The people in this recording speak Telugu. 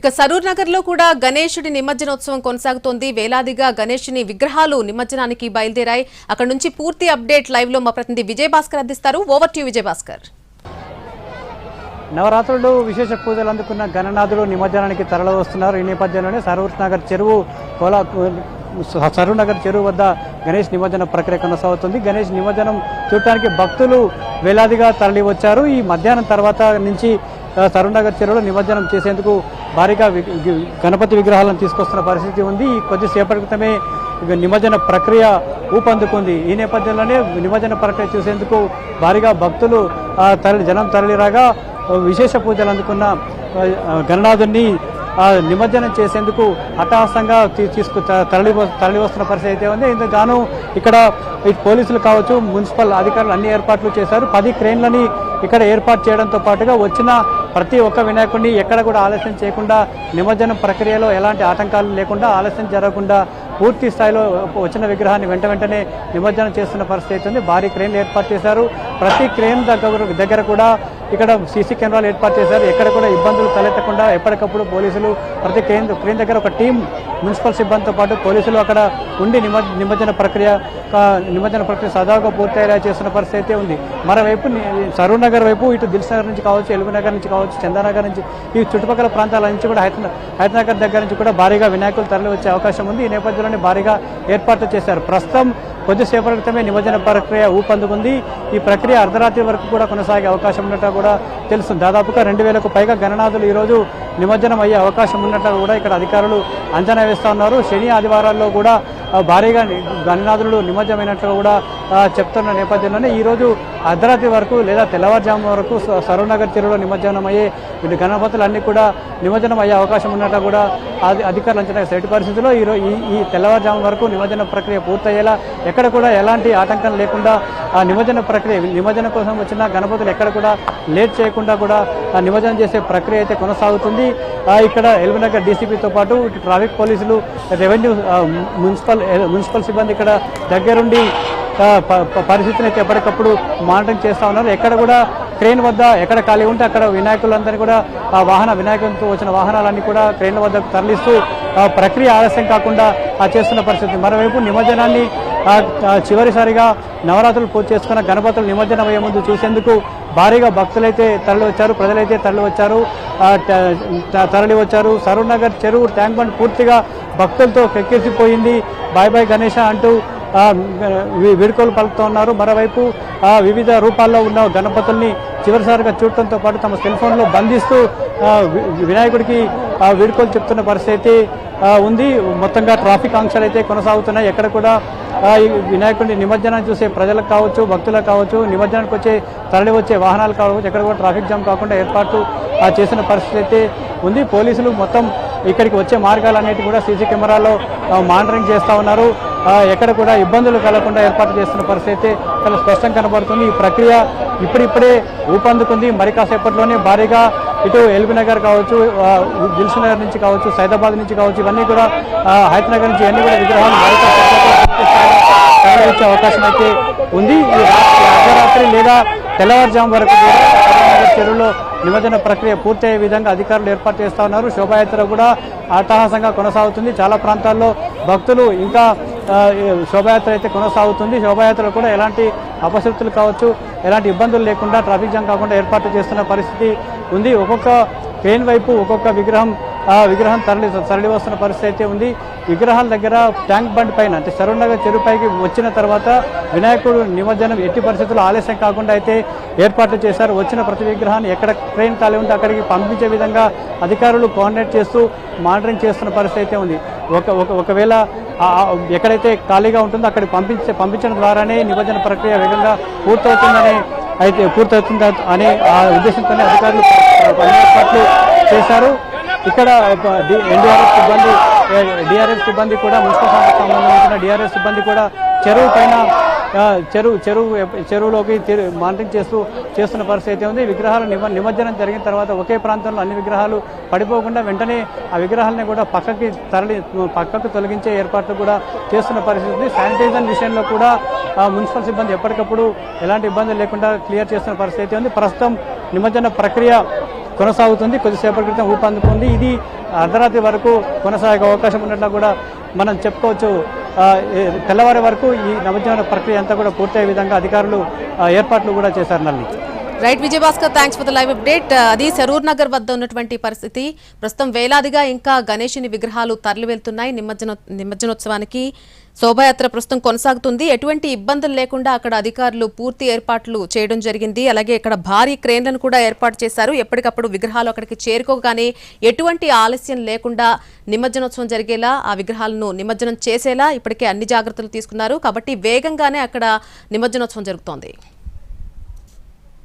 ఇక సరూర్ నగర్లో కూడా గణేశుడి నిమజ్జనోత్సవం కొనసాగుతోంది. వేలాదిగా గణేశుని విగ్రహాలు నిమజ్జనానికి బయలుదేరాయి. అక్కడ నుంచి పూర్తి అప్డేట్ లైవ్లో మా ప్రతినిధి విజయ్ భాస్కర్ అందిస్తారు. ఓవర్ టు విజయ్ భాస్కర్ నవరాత్రులు విశేష పూజలు అందుకున్న గణనాథులు నిమజ్జనానికి తరలి వస్తున్నారు. ఈ నేపథ్యంలోనే సరూర్ నగర్ చెరువు కోలా సరూర్ నగర్ చెరువు వద్ద గణేష్ నిమజ్జన ప్రక్రియ కొనసాగుతుంది. గణేష్ నిమజ్జనం చూడటానికి భక్తులు వేలాదిగా తరలి వచ్చారు ఈ మధ్యాహ్నం తర్వాత నుంచి ఆ, నగర్ చెరువులో నిమజ్జనం చేసేందుకు భారీగా గణపతి విగ్రహాలను తీసుకొస్తున్న పరిస్థితి ఉంది. ఈ కొద్దిసేపటి క్రితమే నిమజ్జన ప్రక్రియ ఊపందుకుంది. ఈ నేపథ్యంలోనే నిమజ్జన ప్రక్రియ చూసేందుకు భారీగా భక్తులు తరలి జనం తరలిరాగా విశేష పూజలు అందుకున్న గణనాథుణ్ణి నిమజ్జనం చేసేందుకు అట్టహాసంగా తీసుకు తరలి తరలి వస్తున్న పరిస్థితి అయితే ఉంది. ఇందుకు గాను ఇక్కడ పోలీసులు కావచ్చు మున్సిపల్ అధికారులు అన్ని ఏర్పాట్లు చేశారు. పది క్రేన్లని ఇక్కడ ఏర్పాటు చేయడంతో పాటుగా వచ్చిన ప్రతి ఒక్క వినాయకుడిని ఎక్కడ కూడా ఆలస్యం చేయకుండా నిమజ్జనం ప్రక్రియలో ఎలాంటి ఆటంకాలు లేకుండా ఆలస్యం జరగకుండా పూర్తి స్థాయిలో వచ్చిన విగ్రహాన్ని వెంట వెంటనే నిమజ్జనం చేస్తున్న పరిస్థితి ఉంది. భారీ క్రేన్లు ఏర్పాటు చేశారు. ప్రతి క్రేన్ దగ్గర దగ్గర కూడా ఇక్కడ సీసీ కెమెరాలు ఏర్పాటు చేశారు. ఎక్కడ కూడా ఇబ్బందులు తలెత్తకుండా ఎప్పటికప్పుడు పోలీసులు ప్రతి కేంద్ర కేంద్ర దగ్గర ఒక టీం మున్సిపల్ సిబ్బందితో పాటు పోలీసులు అక్కడ ఉండి నిమజ్జన ప్రక్రియ నిమజ్జన ప్రక్రియ సజావుగా పూర్తయ్యేలా చేస్తున్న పరిస్థితి అయితే ఉంది. మరోవైపు ని- సరూర్ నగర్ వైపు ఇటు దిల్స్ నగర్ నుంచి కావచ్చు ఎలుగు నగర్ నుంచి కావచ్చు చందానగర్ నుంచి ఈ చుట్టుపక్కల ప్రాంతాల నుంచి కూడా హైదరా హైదరాబాద్ దగ్గర నుంచి కూడా భారీగా వినాయకులు తరలి వచ్చే అవకాశం ఉంది. ఈ నేపథ్యంలోనే భారీగా ఏర్పాట్లు చేశారు. ప్రస్తుతం కొద్దిసేపటి క్రితమే నిమజ్జన ప్రక్రియ ఊపందుకుంది. ఈ ప్రక్రియ అర్ధరాత్రి వరకు కూడా కొనసాగే అవకాశం ఉన్నట్టు కూడా తెలుస్తుంది దాదాపుగా రెండు వేలకు పైగా గణనాథులు ఈరోజు నిమజ్జనం అయ్యే అవకాశం ఉన్నట్టు కూడా ఇక్కడ అధికారులు అంచనా వేస్తున్నారు శని ఆదివారాల్లో కూడా భారీగా గణనాథులు నిమజ్జనమైనట్లు కూడా చెప్తున్న నేపథ్యంలోనే ఈరోజు అర్ధరాత్రి వరకు లేదా తెల్లవారుజాము వరకు స- సరూనగర్ చెరువులో నిమజ్జనం అయ్యే వీటి గణపతులు అన్నీ కూడా నిమజ్జనం అయ్యే అవకాశం ఉన్నట్టు కూడా అది అధికారులు అంచనా ఎట్టి పరిస్థితుల్లో ఈరోజు ఈ ఈ తెల్లవారుజాము వరకు నిమజ్జన ప్రక్రియ పూర్తయ్యేలా ఎక్కడ కూడా ఎలాంటి ఆటంకం లేకుండా ఆ నిమజ్జన ప్రక్రియ నిమజ్జనం కోసం వచ్చిన గణపతులు ఎక్కడ కూడా లేట్ చేయకుండా కూడా ఆ నిమజ్జనం చేసే ప్రక్రియ అయితే కొనసాగుతుంది. ఇక్కడ ఎల్బీనగర్ డీసీపీతో పాటు ట్రాఫిక్ పోలీసులు రెవెన్యూ మున్సిపల్ మున్సిపల్ సిబ్బంది ఇక్కడ దగ్గరుండి పరిస్థితిని అయితే ఎప్పటికప్పుడు మానిటరింగ్ చేస్తూ ఉన్నారు. ఎక్కడ కూడా క్రెయిన్ వద్ద ఎక్కడ ఖాళీ ఉంటే అక్కడ వినాయకులందరినీ కూడా ఆ వాహన వినాయకులతో వచ్చిన వాహనాలన్నీ కూడా క్రెయిన్ల వద్దకు తరలిస్తూ ప్రక్రియ ఆలస్యం కాకుండా ఆ చేస్తున్న పరిస్థితి. మరోవైపు నిమజ్జనాన్ని చివరిసారిగా నవరాత్రులు పూర్తి చేసుకున్న గణపతులు నిమజ్జనం అయ్యే ముందు చూసేందుకు భారీగా భక్తులైతే తరలి వచ్చారు ప్రజలైతే తరలి వచ్చారు తరలి వచ్చారు సరూర్ నగర్ చెరువు ట్యాంక్ బండ్ పూర్తిగా భక్తులతో కెక్కేసిపోయింది బాయ్ బాయ్ గణేష అంటూ వేడుకలు పలుకుతూ ఉన్నారు. మరోవైపు వివిధ రూపాల్లో ఉన్న గణపతుల్ని చివరిసారిగా చూడటంతో పాటు తమ సెల్ ఫోన్లో బంధిస్తూ వినాయకుడికి ఆ, వీడ్కోలు చెప్తున్న పరిస్థితి ఉంది. మొత్తంగా ట్రాఫిక్ ఆంక్షలు అయితే కొనసాగుతున్నాయి. ఎక్కడ కూడా ఈ వినాయకుడిని నిమజ్జనం చూసే ప్రజలకు కావచ్చు భక్తులకు కావచ్చు నిమజ్జనానికి వచ్చే తరలి వచ్చే వాహనాలు కావచ్చు ఎక్కడ కూడా ట్రాఫిక్ జామ్ కాకుండా ఏర్పాట్లు ఆ, చేసిన పరిస్థితి అయితే ఉంది. పోలీసులు మొత్తం ఇక్కడికి వచ్చే మార్గాలు అనేటివి కూడా సీసీ కెమెరాలో మానిటరింగ్ చేస్తూ ఉన్నారు. ఎక్కడ కూడా ఇబ్బందులు కలగకుండా ఏర్పాటు చేస్తున్న పరిస్థితి అయితే చాలా స్పష్టంగా కనబడుతుంది. ఈ ప్రక్రియ ఇప్పుడిప్పుడే ఊపందుకుంది. మరి కాసేపట్లోనే భారీగా ఇటు ఎల్బీ నగర్ కావచ్చు ఆ, దిల్సు నగర్ నుంచి కావచ్చు సైదాబాద్ నుంచి కావచ్చు ఇవన్నీ కూడా హైదరాబాద్ నగర్ నుంచి అన్ని కూడా విగ్రహాలు తరలించే అవకాశం అయితే ఉంది. ఈ అర్ధరాత్రి లేదా తెల్లవారుజాము వరకు చెరువులో నిమజ్జన ప్రక్రియ పూర్తయ్యే విధంగా అధికారులు ఏర్పాటు చేస్తా ఉన్నారు. శోభాయాత్ర కూడా అట్టహాసంగా కొనసాగుతుంది. చాలా ప్రాంతాల్లో భక్తులు ఇంకా శోభాయాత్ర అయితే కొనసాగుతుంది. శోభాయాత్రలో కూడా ఎలాంటి అపశక్తులు కావచ్చు ఎలాంటి ఇబ్బందులు లేకుండా ట్రాఫిక్ జామ్ కాకుండా ఏర్పాటు చేస్తున్న పరిస్థితి ఉంది. ఒక్కొక్క క్రెయిన్ వైపు ఒక్కొక్క విగ్రహం విగ్రహం తరలి తరలి వస్తున్న పరిస్థితి అయితే ఉంది. విగ్రహాల దగ్గర ట్యాంక్ బండ్ పైన అంటే సరూనగర్ చెరువుపైకి వచ్చిన తర్వాత వినాయకుడు నిమజ్జనం ఎట్టి పరిస్థితుల్లో ఆలస్యం కాకుండా అయితే ఏర్పాట్లు చేశారు. వచ్చిన ప్రతి విగ్రహాన్ని ఎక్కడ ట్రైన్ ఖాళీ ఉంటే అక్కడికి పంపించే విధంగా అధికారులు కోఆర్డినేట్ చేస్తూ మానిటరింగ్ చేస్తున్న పరిస్థితి అయితే ఉంది. ఒక ఒక ఒకవేళ ఎక్కడైతే ఖాళీగా ఉంటుందో అక్కడికి పంపించే పంపించడం ద్వారానే నిమజ్జన ప్రక్రియ వేగంగా పూర్తవుతుందని అయితే పూర్తవుతుంది అనే ఆ ఉద్దేశంతోనే అధికారులు ఏర్పాట్లు చేశారు. ఇక్కడ ఎన్డీఆర్ఎఫ్ సిబ్బంది డిఆర్ఎఫ్ సిబ్బంది కూడా మున్సిపల్ శాఖకు సంబంధించిన డిఆర్ఎఫ్ సిబ్బంది కూడా చెరువు పైన చెరువు చెరువు చెరువులోకి తిరు- మానిటరింగ్ చేస్తూ చేస్తున్న పరిస్థితి అయితే ఉంది. విగ్రహాలు నిమ నిమజ్జనం జరిగిన తర్వాత ఒకే ప్రాంతంలో అన్ని విగ్రహాలు పడిపోకుండా వెంటనే ఆ విగ్రహాలని కూడా పక్కకి తరలి పక్కకు తొలగించే ఏర్పాట్లు కూడా చేస్తున్న పరిస్థితి ఉంది. శానిటైజర్ విషయంలో కూడా మున్సిపల్ సిబ్బంది ఎప్పటికప్పుడు ఎలాంటి ఇబ్బందులు లేకుండా క్లియర్ చేస్తున్న పరిస్థితి ఉంది. ప్రస్తుతం నిమజ్జన ప్రక్రియ కొనసాగుతుంది. కొద్దిసేపటి క్రితం ఊపందుకుంది. ఇది అర్ధరాత్రి వరకు కొనసాగే అవకాశం ఉన్నట్లు కూడా మనం చెప్పుకోవచ్చు. తెల్లవారి వరకు ఈ నవజీవన ప్రక్రియ అంతా కూడా పూర్తయ్యే విధంగా అధికారులు ఏర్పాట్లు కూడా చేశారు నల్లి. Right Vijayabhaskar thanks for the live update అది సరూర్ నగర్ వద్ద ఉన్నటువంటి పరిస్థితి. ప్రస్తుతం వేలాదిగా ఇంకా గణేషుని విగ్రహాలు తరలి వెళ్తున్నాయి నిమజ్జన నిమజ్జనోత్సవానికి శోభాయాత్ర ప్రస్తుతం కొనసాగుతుంది. ఎటువంటి ఇబ్బందులు లేకుండా అక్కడ అధికారులు పూర్తి ఏర్పాట్లు చేయడం జరిగింది. అలాగే ఇక్కడ భారీ క్రేన్లను కూడా ఏర్పాటు చేశారు. ఎప్పటికప్పుడు విగ్రహాలు అక్కడికి చేరుకోగానే ఎటువంటి ఆలస్యం లేకుండా నిమజ్జనోత్సవం జరిగేలా ఆ విగ్రహాలను నిమజ్జనం చేసేలా ఇప్పటికే అన్ని జాగ్రత్తలు తీసుకున్నారు. కాబట్టి వేగంగానే అక్కడ నిమజ్జనోత్సవం జరుగుతోంది.